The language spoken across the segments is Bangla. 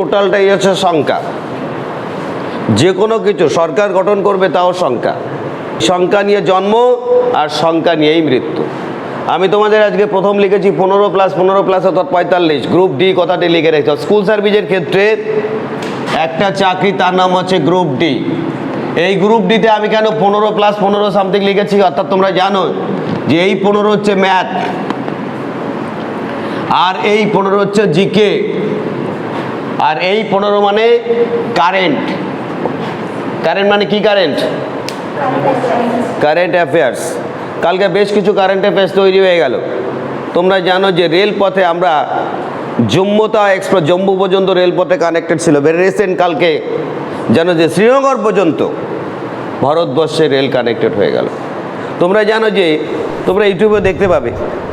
টোটালটাই হচ্ছে শঙ্কা। যে কোনো কিছু, সরকার গঠন করবে তাও শঙ্কা। শঙ্কা নিয়ে জন্ম আর শঙ্কা নিয়েই মৃত্যু। আমি তোমাদের আজকে প্রথম লিখেছি পনেরো প্লাস পনেরো প্লাস অর্থাৎ পঁয়তাল্লিশ। গ্রুপ ডি কথাটি লিখে রেখেছ। স্কুল সার্ভিসের ক্ষেত্রে একটা চাকরি, তার নাম হচ্ছে গ্রুপ ডি এই গ্রুপ ডিতে আমি কেন পনেরো প্লাস পনেরো সামথিং লিখেছি? অর্থাৎ তোমরা জানো যে এই পনেরো হচ্ছে ম্যাথ আর এই পনেরো হচ্ছে জিকে আর এই পনেরো মানে কারেন্ট কারেন্ট মানে কি কারেন্ট কারেন্ট অ্যাফেয়ার্স কালকে বেশ কিছু কারেন্ট অ্যাফেয়ার্স তৈরি হয়ে গেল। তোমরা জানো যে রেলপথে আমরা জম্মুতা এক্সপ্রেস জম্মু পর্যন্ত রেলপথে কানেক্টেড ছিল। ভেরি রিসেন্ট কালকে জানো যে শ্রীনগর পর্যন্ত ভারতবর্ষে রেল কানেক্টেড হয়ে গেল। তোমরা জানো যে, তোমরা ইউটিউবে দেখতে পাবে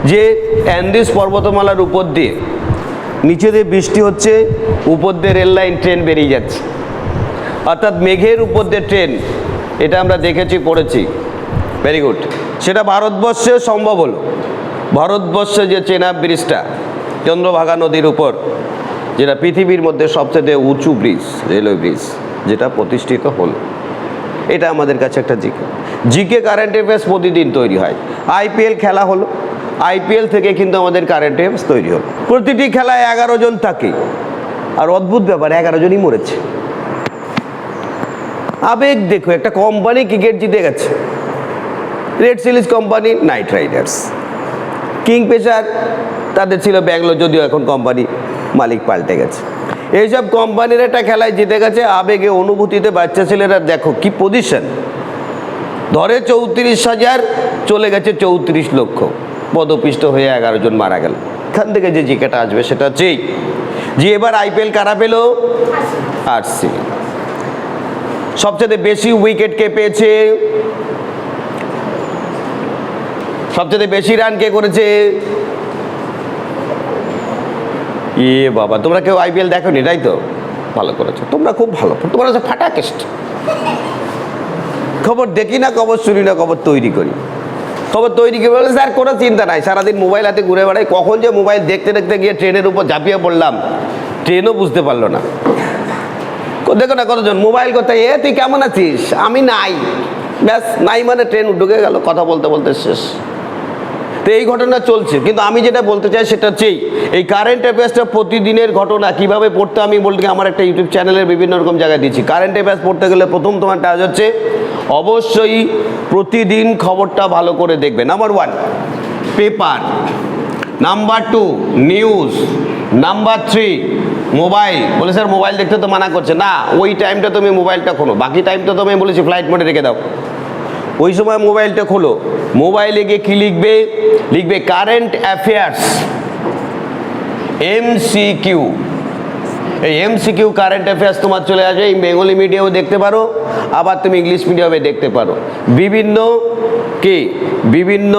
যে অ্যান্ডিস পর্বতমালার উপর দিয়ে নিচে দিয়ে বৃষ্টি হচ্ছে, উপর দিয়ে রেল লাইন ট্রেন বেরিয়ে যাচ্ছে। অর্থাৎ মেঘের উপর দিয়ে ট্রেন, এটা আমরা দেখেছি, পড়েছি। ভেরি গুড সেটা ভারতবর্ষে সম্ভব হলো। ভারতবর্ষে যে চেনা ব্রিজটা, চন্দ্রভাগা নদীর উপর, যেটা পৃথিবীর মধ্যে সবচেয়ে উঁচু ব্রিজ, রেলওয়ে ব্রিজ, যেটা প্রতিষ্ঠিত হলো। এটা আমাদের কাছে একটা জিকে। জিকে কারেন্ট অ্যাফেয়ার্স প্রতিদিন তৈরি হয়। আইপিএল খেলা হলো। আইপিএল থেকে কিন্তু আমাদের কারেন্ট অ্যাফেয়ার্স তৈরি হলো প্রতিটি খেলায় এগারো জন থাকে। আর অদ্ভুত ব্যাপার, এগারো জনই মরেছে। আবেগ দেখো, একটা কোম্পানি ক্রিকেট জিতে গেছে। Red Chillies company Knight Riders King পেশার তাদের ছিল ব্যাঙ্গালোর যদিও এখন কোম্পানি মালিক পাল্টে গেছে। এইসব কোম্পানির একটা খেলায় জিতে গেছে, আবেগে অনুভূতিতে বাচ্চা ছেলেরা দেখো কি পজিশন ধরে চৌত্রিশ হাজার, চলে গেছে চৌত্রিশ লক্ষ। পদপিষ্ট হয়ে এগারো জন মারা গেল। এখান থেকে যে জিকেটা আসবে সেটা হচ্ছেই যে এবার আইপিএল কারা পেল? আরসিবি সবচেয়ে বেশি উইকেট কে পেয়েছে? সবচেয়ে বেশি রান কে করেছে? এ বাবা, তোমরা কেউ আইপিএল দেখোনি, তাই তো? ভালো করেছ। তোমরা খুব ভালো, তোমরা হচ্ছে ফাটা কেষ্ট খবর দেখি না, খবর শুনি না, খবর তৈরি করি। খবর তৈরি করে বলে, স্যার, কোনো চিন্তা নাই। সারাদিন মোবাইল হাতে ঘুরে বেড়াই। কখন যে মোবাইল দেখতে দেখতে গিয়ে ট্রেনের উপর ঝাঁপিয়ে পড়লাম, ট্রেনও বুঝতে পারল না। কো- দেখো না কতজন, মোবাইল করতে, এ, তুই কেমন আছিস? আমি নাই। ব্যাস, নাই মানে ট্রেন ঢুকে গেল, কথা বলতে বলতে শেষ। তো এই ঘটনা চলছে, কিন্তু আমি যেটা বলতে চাই সেটা হচ্ছেই এই কারেন্ট অ্যাফেয়ার্সটা প্রতিদিনের ঘটনা, কীভাবে পড়তে আমি বলতে আমার একটা ইউটিউব চ্যানেলের বিভিন্ন রকম জায়গায় দিচ্ছি কারেন্ট অ্যাফেয়ার্স পড়তে গেলে প্রথম তোমার কাজ হচ্ছে অবশ্যই প্রতিদিন খবরটা ভালো করে দেখবে। Number one paper number two news number three mobile বলে, স্যার মোবাইল দেখতে তো মানা করছে। না, ওই টাইমটা তুমি মোবাইলটা খোলো। বাকি টাইমটা তো আমি বলেছি ফ্লাইট মোডে রেখে দাও। ওই সময় মোবাইলটা খোলো। মোবাইলে গিয়ে কী লিখবে? লিখবে কারেন্ট অ্যাফেয়ার্স এম এমসিকিউ এই এমসিকিউ কারেন্ট অ্যাফেয়ার্স তোমার চলে আসবে, এই বেঙ্গলি মিডিয়াও দেখতে পারো, আবার তুমি ইংলিশ মিডিয়ামে দেখতে পারো। বিভিন্ন কি? বিভিন্ন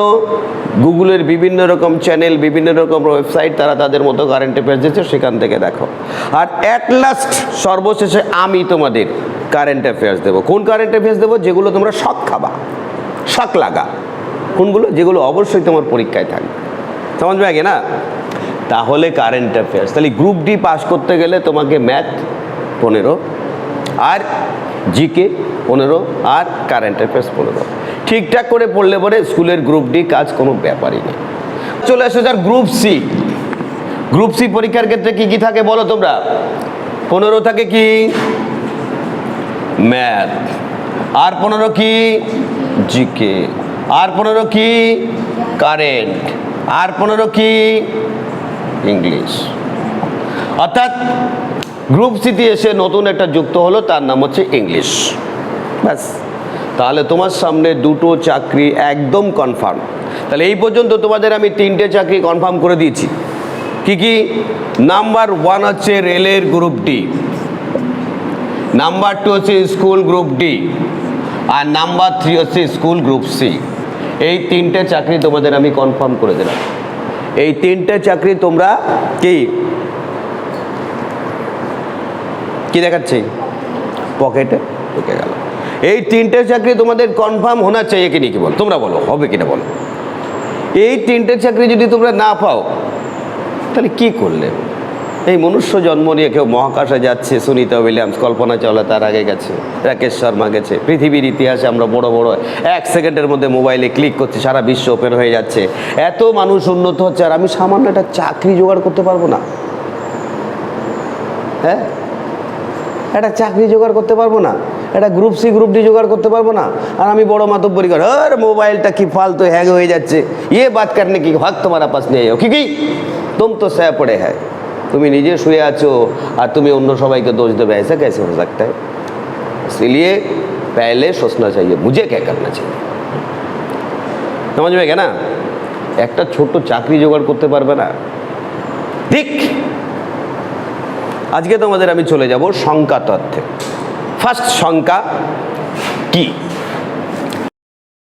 গুগলের বিভিন্ন রকম চ্যানেল বিভিন্ন রকম ওয়েবসাইট তারা তাদের মতো কারেন্ট অ্যাফেয়ার্স দিচ্ছে, সেখান থেকে দেখো। আর অ্যাট লাস্ট সর্বশেষে আমি তোমাদের কারেন্ট অ্যাফেয়ার্স দেবো। কোন কারেন্ট অ্যাফেয়ার্স দেবো? যেগুলো তোমরা শখ খাবা, শখ লাগা। কোনগুলো? যেগুলো অবশ্যই তোমার পরীক্ষায় থাকবে। সমাজ আগে না? তাহলে কারেন্ট অ্যাফেয়ার্স তাহলে গ্রুপ ডি পাস করতে গেলে তোমাকে ম্যাথ পনেরো, আর জিকে পনেরো, আর কারেন্ট অ্যাফেয়ার্স পনেরো। ঠিকঠাক করে পড়লে পরে স্কুলের গ্রুপ ডি কাজ কোনো ব্যাপারই নেই। চলে আসো যার গ্রুপ সি গ্রুপ সি পরীক্ষার ক্ষেত্রে কি কি থাকে বলো তোমরা? পনেরো থাকে কি? ম্যাথ আর পনেরো কি? জিকে আর পনেরো কি? কারেন্ট আর পনেরো কি? ইংলিশ। অর্থাৎ গ্রুপ সিটি এসে নতুন একটা যুক্ত হলো, তার নাম হচ্ছে ইংলিশ। ব্যাস। তাহলে তোমার সামনে দুটো চাকরি একদম কনফার্ম তাহলে এই পর্যন্ত তোমাদের আমি তিনটে চাকরি কনফার্ম করে দিয়েছি। কি কি? নাম্বার ওয়ান হচ্ছে রেলের গ্রুপ ডি নাম্বার টু হচ্ছে স্কুল গ্রুপ ডি আর নাম্বার থ্রি হচ্ছে স্কুল গ্রুপ সি এই তিনটে চাকরি তোমাদের আমি কনফার্ম করে দিলাম। এই তিনটে চাকরি তোমরা কি? কি দেখাচ্ছি? পকেটে ঢুকে গেল। এই তিনটে চাকরি তোমাদের কনফার্ম হোনা চাই কি নাকি বল? তোমরা বলো, হবে কিনা বলো? এই তিনটে চাকরি যদি তোমরা না পাও, তাহলে কি করলে? এই মনুষ্য জন্ম নিয়ে কেউ মহাকাশে যাচ্ছে, সুনিতা উইলিয়ামস, কল্পনা চাওলা তার আগে গেছে, রাকেশ শর্মা গেছে। পৃথিবীর ইতিহাসে আমরা বড় বড় এক সেকেন্ডের মধ্যে মোবাইলে ক্লিক করছি, সারা বিশ্ব ওপেন হয়ে যাচ্ছে। এত মানুষ উন্নত হচ্ছে আর আমি সামান্য একটা চাকরি জোগাড় করতে পারব না। হ্যাঁ? একটা চাকরি জোগাড় করতে পারব না। একটা গ্রুপ সি গ্রুপ ডি জোগাড় করতে পারব না। আর আমি বড় মাতব্বরি কর, আর মোবাইলটা কি ফালতু হ্যাং হয়ে যাচ্ছে। ইয়ে বাত করনে কি হক তোমার পাস নিয়ে যাও কি কি? তুম তো স্যা পড়ে হ্যাঁ তুমি নিজে শুয়ে আছো আর তুমি অন্য সবাইকে দোষ দেবে ऐसा कैसे हो सकता है इसलिए पहले सोचना चाहिए मुझे क्या करना चाहिए समझ में गया ना একটা ছোট্ট চাকরি জোগাড় করতে পারবে না ঠিক আজকে তোমাদের আমি চলে যাব শঙ্কা তত্ত্বে ফার্স্ট শঙ্কা কি